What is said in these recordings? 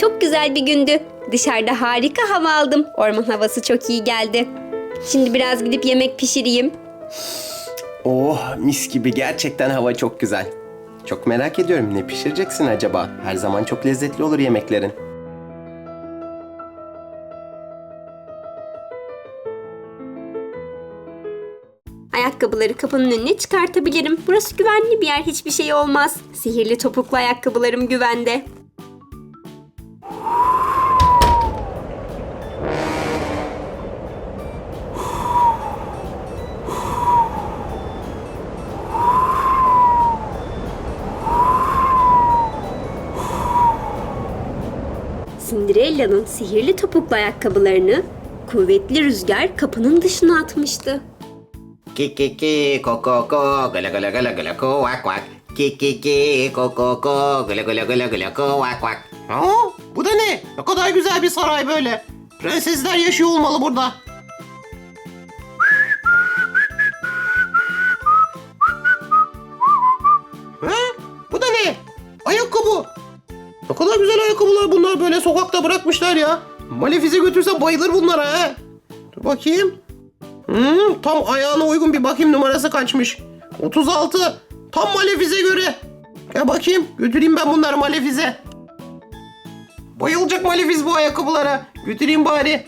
Çok güzel bir gündü. Dışarıda harika hava aldım. Orman havası çok iyi geldi. Şimdi biraz gidip yemek pişireyim. Oh mis gibi gerçekten hava çok güzel. Çok merak ediyorum ne pişireceksin acaba? Her zaman çok lezzetli olur yemeklerin. Ayakkabıları kapının önüne çıkartabilirim. Burası güvenli bir yer, hiçbir şey olmaz. Sihirli topuklu ayakkabılarım güvende. Cinderella'nın sihirli topuklu ayakkabılarını kuvvetli rüzgar kapının dışına atmıştı. Ki ki ki ko ko ko gala gala gala gala ko vak vak. Ki ki ki ko ko gala gala gala gala ko vak vak. Aa, bu da ne? Ne kadar güzel bir saray böyle. Prensesler yaşıyor olmalı burada. Bunlar böyle sokakta bırakmışlar ya. Malefiz'e götürse bayılır bunlara ha. Dur bakayım. Hmm, tam ayağına uygun bir bakayım numarası kaçmış. 36. Tam Malefiz'e göre. Gel bakayım götüreyim ben bunları Malefiz'e. Bayılacak Malefiz bu ayakkabılara. Götüreyim bari.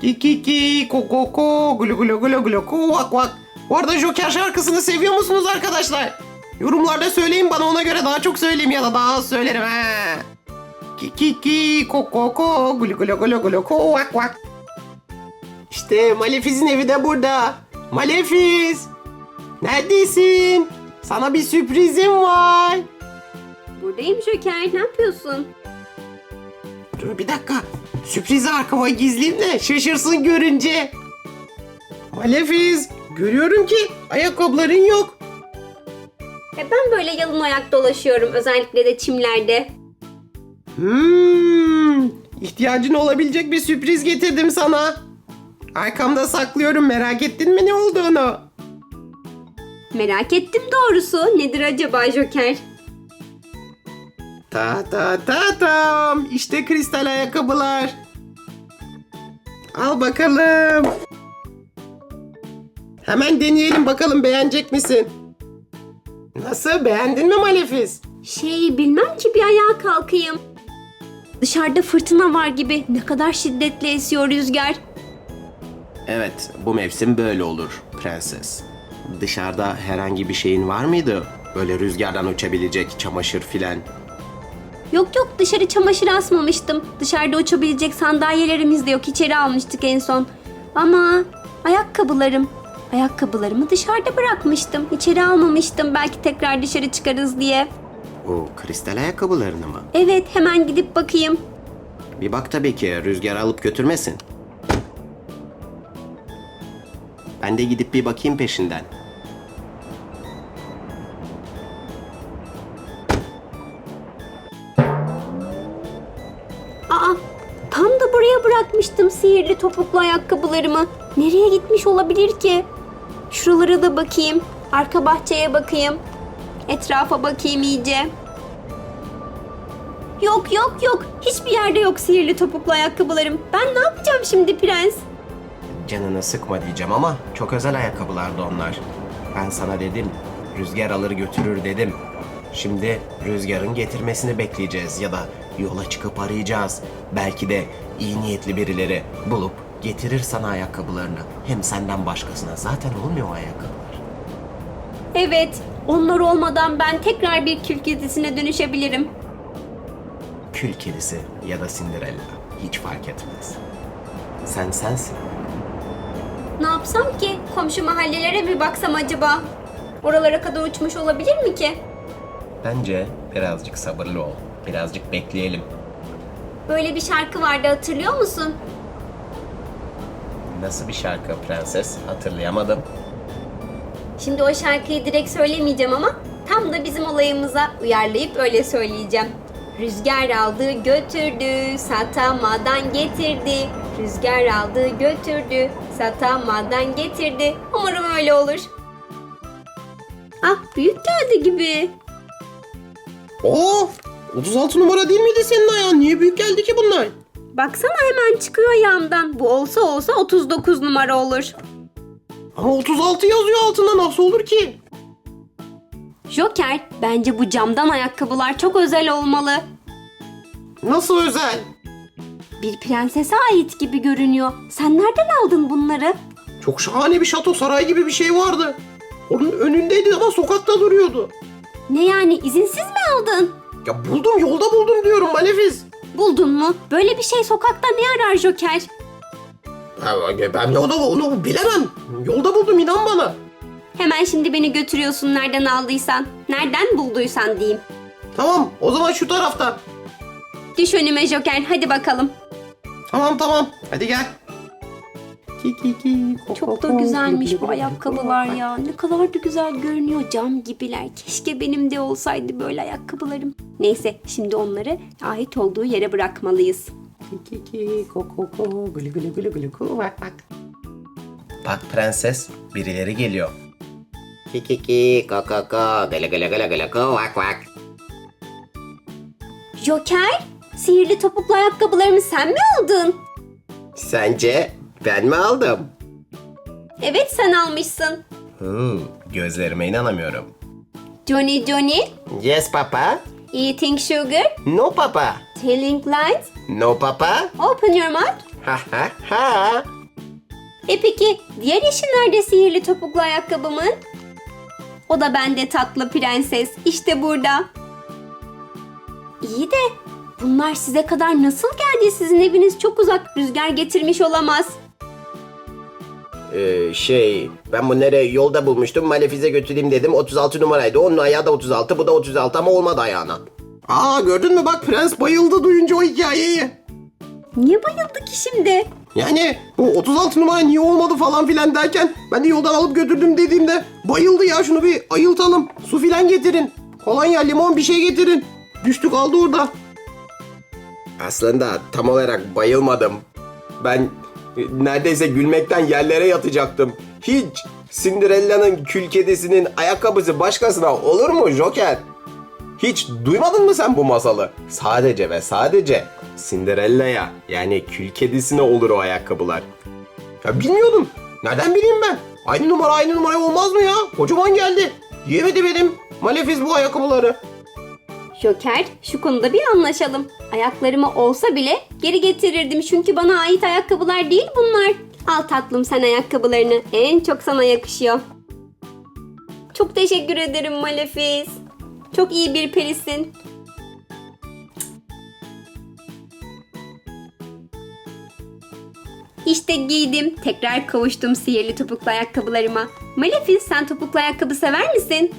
Ki ki ki ko ko ko gulu gulu gulu gulu ko vak. Bu arada Joker şarkısını seviyor musunuz arkadaşlar? Yorumlarda söyleyin bana ona göre daha çok söyleyeyim ya da daha az söylerim ha. Ki ki ki ko ko ko gulu gulu gulu gulu ko vak vak. İşte Malefiz'in evi de burada. Malefiz! Neredesin? Sana bir sürprizim var. Buradayım Joker, ne yapıyorsun? Dur bir dakika. Sürprizi arkama gizleyeyim de şaşırsın görünce. Malefiz, görüyorum ki ayakkabıların yok. E ben böyle yalın ayak dolaşıyorum, özellikle de çimlerde. Hmm, ihtiyacın olabilecek bir sürpriz getirdim sana. Arkamda saklıyorum merak ettin mi ne olduğunu? Merak ettim doğrusu. Nedir acaba Joker? Ta ta ta tam. İşte kristal ayakkabılar. Al bakalım. Hemen deneyelim bakalım beğenecek misin? Nasıl beğendin mi Malefiz? Şey bilmem ki bir ayağa kalkayım. Dışarıda fırtına var gibi. Ne kadar şiddetli esiyor rüzgar. Evet bu mevsim böyle olur prenses. Dışarıda herhangi bir şeyin var mıydı? Böyle rüzgardan uçabilecek çamaşır filan. Yok yok dışarı çamaşır asmamıştım. Dışarıda uçabilecek sandalyelerimiz de yok. İçeri almıştık en son. Ama ayakkabılarım. Ayakkabılarımı dışarıda bırakmıştım. İçeri almamıştım. Belki tekrar dışarı çıkarız diye. O kristal ayakkabılarını mı? Evet hemen gidip bakayım. Bir bak tabii ki rüzgar alıp götürmesin. Ben de gidip bir bakayım peşinden. Aa, tam da buraya bırakmıştım sihirli topuklu ayakkabılarımı. Nereye gitmiş olabilir ki? Şuralara da bakayım. Arka bahçeye bakayım. Etrafa bakayım iyice. Yok yok yok. Hiçbir yerde yok sihirli topuklu ayakkabılarım. Ben ne yapacağım şimdi prens? Canını sıkma diyeceğim ama çok özel ayakkabılardı onlar. Ben sana dedim, rüzgar alır götürür dedim. Şimdi rüzgarın getirmesini bekleyeceğiz ya da yola çıkıp arayacağız. Belki de iyi niyetli birileri bulup getirir sana ayakkabılarını. Hem senden başkasına zaten olmuyor o ayakkabılar. Evet, onlar olmadan ben tekrar bir kül kedisine dönüşebilirim. Kül kedisi ya da Cinderella hiç fark etmez. Sen sensin. Ne yapsam ki? Komşu mahallelere mi baksam acaba? Oralara kadar uçmuş olabilir mi ki? Bence birazcık sabırlı ol. Birazcık bekleyelim. Böyle bir şarkı vardı hatırlıyor musun? Nasıl bir şarkı prenses hatırlayamadım. Şimdi o şarkıyı direkt söylemeyeceğim ama tam da bizim olayımıza uyarlayıp öyle söyleyeceğim. Rüzgar aldı götürdü, satamadan getirdi. Rüzgar aldı götürdü, satamadan getirdi. Umarım öyle olur. Ah büyük geldi gibi. Of! 36 numara değil miydi senin ayağın? Niye büyük geldi ki bunlar? Baksana hemen çıkıyor yandan. Bu olsa olsa 39 numara olur. Ama 36 yazıyor altında nasıl olur ki? Joker, bence bu camdan ayakkabılar çok özel olmalı. Nasıl özel? Bir prensese ait gibi görünüyor. Sen nereden aldın bunları? Çok şahane bir şato saray gibi bir şey vardı. Onun önündeydi ama sokakta duruyordu. Ne yani izinsiz mi aldın? Ya buldum yolda buldum diyorum Malefiz. Buldun mu? Böyle bir şey sokakta ne arar Joker? Ben, ben yolda onu bilemem. Yolda buldum inan bana. Hemen şimdi beni götürüyorsun nereden aldıysan. Nereden bulduysan diyeyim. Tamam o zaman şu tarafta. Düş önüme Joker hadi bakalım. Tamam tamam hadi gel. Çok da güzelmiş bu ayakkabılar ya. Ne kadar da güzel görünüyor cam gibiler. Keşke benim de olsaydı böyle ayakkabılarım. Neyse şimdi onları ait olduğu yere bırakmalıyız. Ki, ki, ki, ko, ko, ko, gülü gülü gülü gülü bak bak. Bak prenses birileri geliyor. Ki ki ki ko ko gülü gülü gülü ko vak vak. Joker, sihirli topuklu ayakkabılarımı sen mi aldın? Sence ben mi aldım? Evet sen almışsın. Hmm, gözlerime inanamıyorum. Johnny Johnny, Yes papa. eating sugar, No papa. telling lies, No papa. open your mouth. Ha ha ha. E peki diğer eşi nerede sihirli topuklu ayakkabımın? O da bende tatlı prenses. İşte burada. İyi de bunlar size kadar nasıl geldi? Sizin eviniz çok uzak. Rüzgar getirmiş olamaz. Ee, şey ben bunları yolda bulmuştum Malefiz'e götüreyim dedim 36 numaraydı onun ayağı da 36 bu da 36 ama olmadı ayağına. Aa gördün mü bak prens bayıldı duyunca o hikayeyi. Niye bayıldı ki şimdi? Yani bu 36 numara niye olmadı falan filan derken ben de yoldan alıp götürdüm dediğimde bayıldı ya şunu bir ayıltalım. Su filan getirin. Kolonya limon bir şey getirin. Düştü kaldı orada. Aslında tam olarak bayılmadım. Ben e, neredeyse gülmekten yerlere yatacaktım. Hiç Cinderella'nın kül kedisinin ayakkabısı başkasına olur mu Joker? Hiç duymadın mı sen bu masalı? Sadece ve sadece Cinderella'ya yani kül kedisine olur o ayakkabılar. Ya bilmiyordum. Nereden bileyim ben? Aynı numara aynı numara olmaz mı ya? Kocaman geldi. Yemedi benim. Malefiz bu ayakkabıları. Joker, şu konuda bir anlaşalım. Ayaklarıma olsa bile geri getirirdim çünkü bana ait ayakkabılar değil bunlar. Al tatlım sen ayakkabılarını. En çok sana yakışıyor. Çok teşekkür ederim Malefiz. Çok iyi bir perisin. İşte giydim. Tekrar kavuştum sihirli topuklu ayakkabılarıma. Malefiz sen topuklu ayakkabı sever misin?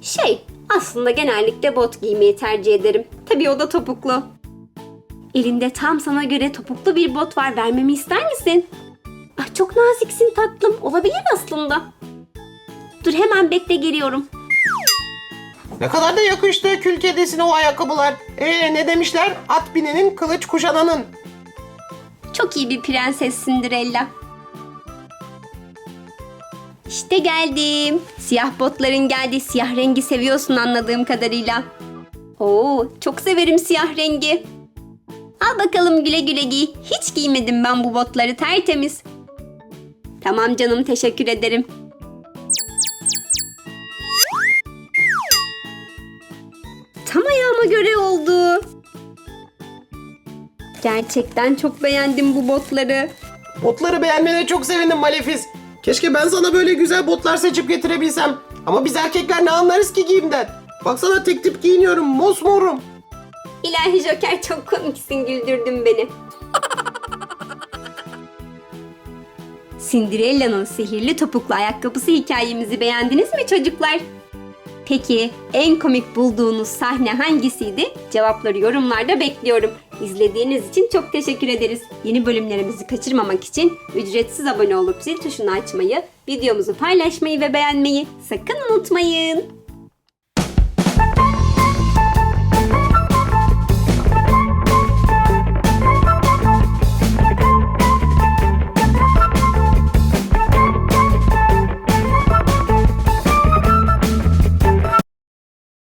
Şey, aslında genellikle bot giymeyi tercih ederim. Tabii o da topuklu. Elinde tam sana göre topuklu bir bot var. Vermemi ister misin? Ah, çok naziksin tatlım. Olabilir aslında. Dur hemen bekle geliyorum. Ne kadar da yakıştı kül kedisine o ayakkabılar. Ee ne demişler? At binenin kılıç kuşananın. Çok iyi bir prenses Cinderella. İşte geldim. Siyah botların geldi. Siyah rengi seviyorsun anladığım kadarıyla. Oo, çok severim siyah rengi. Al bakalım güle güle giy. Hiç giymedim ben bu botları tertemiz. Tamam canım teşekkür ederim. Tam ayağıma göre oldu. Gerçekten çok beğendim bu botları. Botları beğenmene çok sevindim Malefiz. Keşke ben sana böyle güzel botlar seçip getirebilsem. Ama biz erkekler ne anlarız ki giyimden? Baksana tek tip giyiniyorum mosmorum. İlahi Joker çok komiksin güldürdün beni. Cinderella'nın sihirli topuklu ayakkabısı hikayemizi beğendiniz mi çocuklar? Peki en komik bulduğunuz sahne hangisiydi? Cevapları yorumlarda bekliyorum. İzlediğiniz için çok teşekkür ederiz. Yeni bölümlerimizi kaçırmamak için ücretsiz abone olup zil tuşunu açmayı, videomuzu paylaşmayı ve beğenmeyi sakın unutmayın.